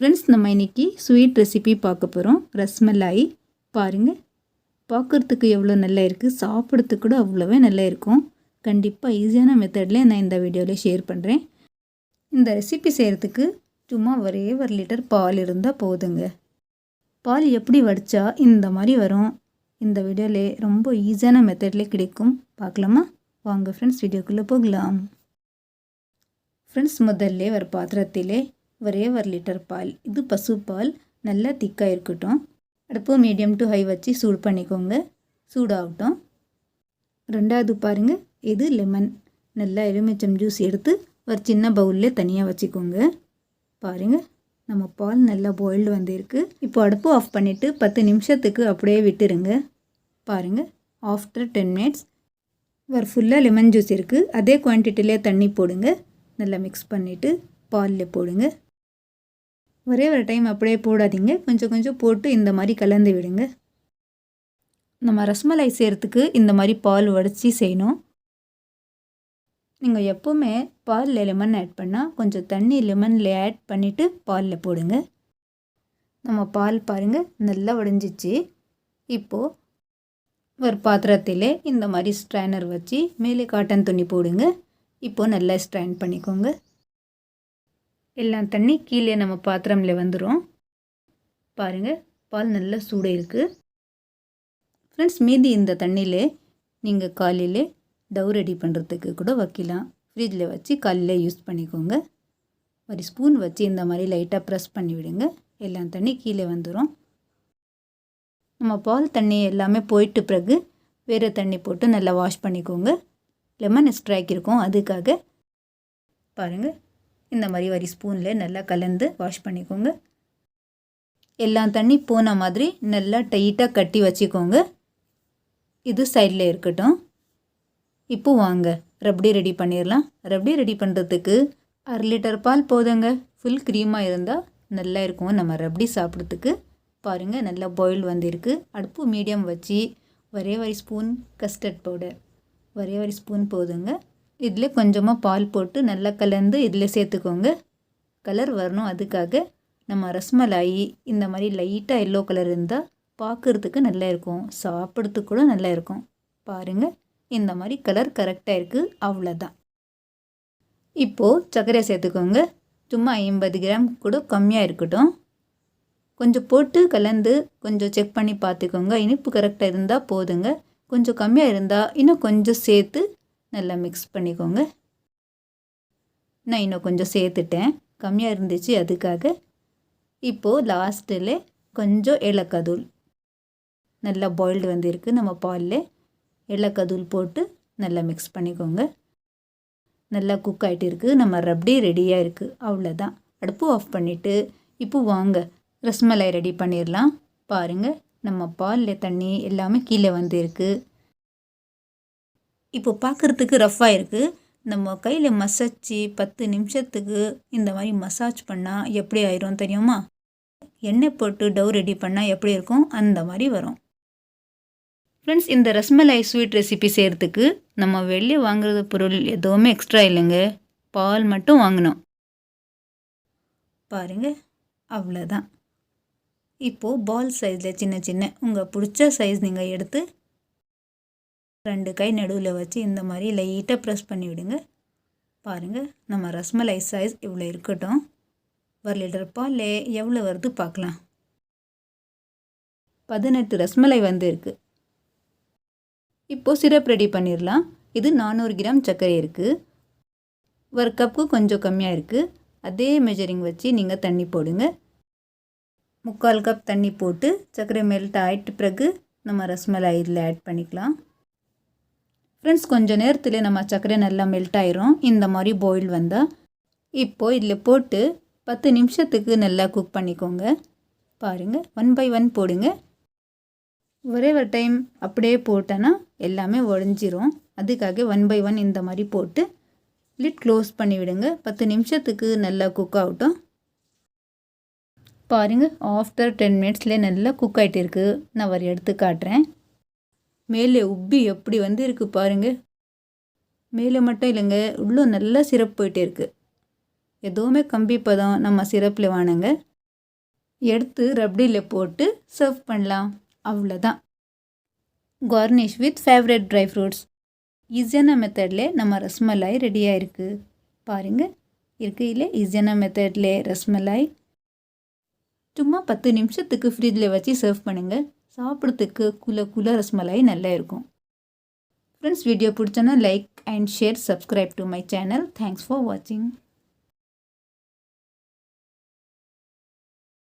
Friends நம்ம இன்றைக்கி sweet recipe பார்க்க போகிறோம் ரஸ்மலாய் பாருங்கள் பார்க்குறதுக்கு எவ்வளோ நல்லா இருக்குது சாப்பிட்றதுக்கு கூட அவ்வளோவே நல்லா இருக்கும். கண்டிப்பாக ஈஸியான மெத்தடில் நான் இந்த வீடியோவில் ஷேர் பண்ணுறேன் இந்த ரெசிபி செய்கிறதுக்கு சும்மா ஒரே ஒரு லிட்டர் பால் இருந்தால் போதுங்க. பால் எப்படி வடித்தா இந்த மாதிரி வரும். இந்த வீடியோவில் ரொம்ப ஈஸியான மெத்தட்லேயே கிடைக்கும். பார்க்கலாமா? வாங்க ஃப்ரெண்ட்ஸ் வீடியோக்குள்ளே போகலாம். ஃப்ரெண்ட்ஸ் முதல்ல ஒரு பாத்திரத்திலே ஒரே ஒரு லிட்டர் பால். இது பசுப்பால் நல்லா திக்காக இருக்கட்டும். அடுப்பு மீடியம் டு ஹை வச்சு சூடு பண்ணிக்கோங்க. சூடாகட்டும். ரெண்டாவது பாருங்கள் இது லெமன் நல்லா எலுமிச்சம் ஜூஸ் எடுத்து ஒரு சின்ன பவுலில் தனியாக வச்சுக்கோங்க. பாருங்கள் நம்ம பால் நல்லா பாயில்டு வந்திருக்கு. இப்போ அடுப்பு ஆஃப் பண்ணிவிட்டு பத்து நிமிஷத்துக்கு அப்படியே விட்டுருங்க. பாருங்கள் ஆஃப்டர் டென் மினிட்ஸ் ஒரு ஃபுல்லாக லெமன் ஜூஸ் இருக்குது அதே குவான்டிட்டிலே தண்ணி போடுங்க. நல்லா மிக்ஸ் பண்ணிவிட்டு பாலில் போடுங்க. ஒரே ஒரு டைம் அப்படியே போடாதீங்க. கொஞ்சம் கொஞ்சம் போட்டு இந்த மாதிரி கலந்து விடுங்க. நம்ம ரஸ்மலாய் செய்கிறதுக்கு இந்த மாதிரி பால் உடச்சி செய்யணும். நீங்கள் எப்போவுமே பாலில் லெமன் ஆட் பண்ணால் கொஞ்சம் தண்ணி லெமனில் ஆட் பண்ணிவிட்டு பாலில் போடுங்க. நம்ம பால் பாருங்கள் நல்லா உடஞ்சிச்சு இப்போது ஒரு பாத்திரத்திலே இந்த மாதிரி ஸ்ட்ரைனர் வச்சு மேலே காட்டன் துணி போடுங்க. இப்போது நல்லா ஸ்ட்ரைன் பண்ணிக்கோங்க. எல்லாம் தண்ணி கீழே நம்ம பாத்திரமில் வந்துடும் பாருங்கள் பால் நல்லா சூடாக இருக்குது ஃப்ரெண்ட்ஸ் மீதி இந்த தண்ணியில் நீங்கள் காலையில் டவு ரெடி பண்ணுறதுக்கு கூட வைக்கலாம். ஃப்ரிட்ஜில் வச்சு காலையில் யூஸ் பண்ணிக்கோங்க. ஒரு ஸ்பூன் வச்சு இந்த மாதிரி லைட்டாக ப்ரெஸ் பண்ணி விடுங்க. எல்லாம் தண்ணி கீழே வந்துடும் நம்ம பால் தண்ணி எல்லாமே போயிட்டு பிறகு வேறு தண்ணி போட்டு நல்லா வாஷ் பண்ணிக்கோங்க. லெமன் ஸ்ட்ராக் இருக்கும். அதுக்காக பாருங்கள் இந்த மாதிரி வரி ஸ்பூனில் நல்லா கலந்து வாஷ் பண்ணிக்கோங்க. எல்லா தண்ணி போன மாதிரி நல்லா டைட்டாக கட்டி வச்சுக்கோங்க. இது சைடில் இருக்கட்டும். இப்போ வாங்க ரப்டி ரெடி பண்ணிடலாம் ரப்டி ரெடி பண்ணுறதுக்கு அரை லிட்டர் பால் போதுங்க. ஃபுல் க்ரீமாக இருந்தால் நல்லா இருக்கும். நம்ம ரப்டி சாப்பிட்றதுக்கு. பாருங்கள் நல்லா பாயில் வந்திருக்கு. அடுப்பு மீடியம் வச்சு ஒரே ஒரு ஸ்பூன் கஸ்டர்ட் பவுடர் ஒரே ஒரு ஸ்பூன் போதுங்க. இதில் கொஞ்சமாக பால் போட்டு நல்லா கலந்து இதில் சேர்த்துக்கோங்க. கலர் வரணும் அதுக்காக. நம்ம ரஸ்மலாயி இந்த மாதிரி லைட்டாக எல்லோ கலர் இருந்தால் பார்க்குறதுக்கு நல்லா இருக்கும். சாப்பிட்றதுக்கு கூட நல்லா இருக்கும். பாருங்கள் இந்த மாதிரி கலர் கரெக்டாக இருக்குது அவ்வளோதான் இப்போது சர்க்கரை சேர்த்துக்கோங்க. சும்மா ஐம்பது கிராம் கூட கம்மியாக இருக்கட்டும். கொஞ்சம் போட்டு கலந்து கொஞ்சம் செக் பண்ணி பார்த்துக்கோங்க. இனிப்பு கரெக்டாக இருந்தால் போதுங்க. கொஞ்சம் கம்மியாக இருந்தால் இன்னும் கொஞ்சம் சேர்த்து நல்லா மிக்ஸ் பண்ணிக்கோங்க. நான் இன்னும் கொஞ்சம் சேர்த்துட்டேன். கம்மியாக இருந்துச்சு அதுக்காக. இப்போது லாஸ்ட்டில் கொஞ்சம் இலக்கதூள் நல்லா பாயில்டு வந்திருக்கு நம்ம பாலில். இலக்கதூள் போட்டு நல்லா மிக்ஸ் பண்ணிக்கோங்க. நல்லா குக் ஆகிட்டு இருக்குது நம்ம ரப்டி ரெடியாக இருக்குது அவ்வளோதான் அடுப்பு ஆஃப் பண்ணிவிட்டு இப்போ வாங்க. ரஸ்மலாய் ரெடி பண்ணிடலாம். பாருங்கள் நம்ம பாலில் தண்ணி எல்லாமே கீழே வந்திருக்கு. இப்போ பார்க்குறதுக்கு ரஃப்பாக இருக்குது நம்ம கையில் மசாச்சு பத்து நிமிஷத்துக்கு இந்த மாதிரி மசாஜ் பண்ணால் எப்படி ஆயிரும் தெரியுமா? எண்ணெய் போட்டு டவ் ரெடி பண்ணால் எப்படி இருக்கும்? அந்த மாதிரி வரும். ஃப்ரெண்ட்ஸ் இந்த ரஸ்மலாய் ஸ்வீட் ரெசிபி செய்கிறதுக்கு நம்ம வெளியே வாங்குறது பொருள் எதுவுமே எக்ஸ்ட்ரா இல்லைங்க. பால் மட்டும் வாங்கினோம் பாருங்கள் அவ்வளோதான் இப்போது பால் சைஸில் சின்ன சின்ன உங்கள் பிடிச்ச சைஸ் நீங்கள் எடுத்து ரெண்டு கை நடுவில் வச்சு இந்த மாதிரி லைட்டாக ப்ரெஸ் பண்ணி விடுங்க. பாருங்கள் நம்ம ரஸ்மலை சைஸ் இவ்வளோ இருக்கட்டும். ஒரு லிட்டர் பால் எவ்வளோ வருது பார்க்கலாம். பதினெட்டு ரஸ்மலை வந்து இருக்குது இப்போது சிரப் ரெடி பண்ணிடலாம். இது நானூறு கிராம் சர்க்கரை இருக்குது ஒரு கப்புக்கு கொஞ்சம் கம்மியாக இருக்குது அதே மெஜரிங் வச்சு நீங்கள் தண்ணி போடுங்க. முக்கால் கப் தண்ணி போட்டு சர்க்கரை மெல்ட் ஆகிட்டு பிறகு நம்ம ரஸ்மலை இதில் ஆட் பண்ணிக்கலாம். ஃப்ரெண்ட்ஸ் கொஞ்சம் நேரத்தில் நம்ம சர்க்கரை நல்லா மெல்ட் ஆயிரும். இந்த மாதிரி பாயில் வந்தால் இப்போது இதில் போட்டு பத்து நிமிஷத்துக்கு நல்லா குக் பண்ணிக்கோங்க. பாருங்கள் ஒன் பை ஒன் போடுங்க. ஒரே ஒரு டைம் அப்படியே போட்டேன்னா எல்லாமே உடஞ்சிரும் அதுக்காக ஒன் பை ஒன் இந்த மாதிரி போட்டு லிட் க்ளோஸ் பண்ணி விடுங்க. பத்து நிமிஷத்துக்கு நல்லா குக் ஆகட்டும். பாருங்கள் ஆஃப்டர் டென் மினிட்ஸ்லேயே நல்லா குக் ஆகிட்டு இருக்குது நான் ஒரு எடுத்து காட்டுறேன். மேலே உப்பி எப்படி வந்து இருக்குது பாருங்கள் மேலே மட்டும் இல்லைங்க உள்ளே நல்லா சிரப் போயிட்டே இருக்குது எதுவுமே கம்பி பதம் நம்ம சிரப்பில் வாணுங்க. எடுத்து ரப்டியில் போட்டு சர்வ் பண்ணலாம். அவ்வளோதான் garnish with favourite dry fruits ஈஸியான மெத்தடில் நம்ம ரஸ்மலாய் ரெடியாக இருக்குது பாருங்கள் இருக்கையில் ஈஸியான மெத்தட்லே ரஸ்மலாய். சும்மா பத்து நிமிஷத்துக்கு ஃப்ரிட்ஜில் வச்சு சர்வ் பண்ணுங்கள் சாப்பிட்றதுக்கு குல குல ரஸ்மலாய் நல்லா இருக்கும். Friends video பிடிச்சோன்னா like and share subscribe to my channel thanks for வாட்சிங்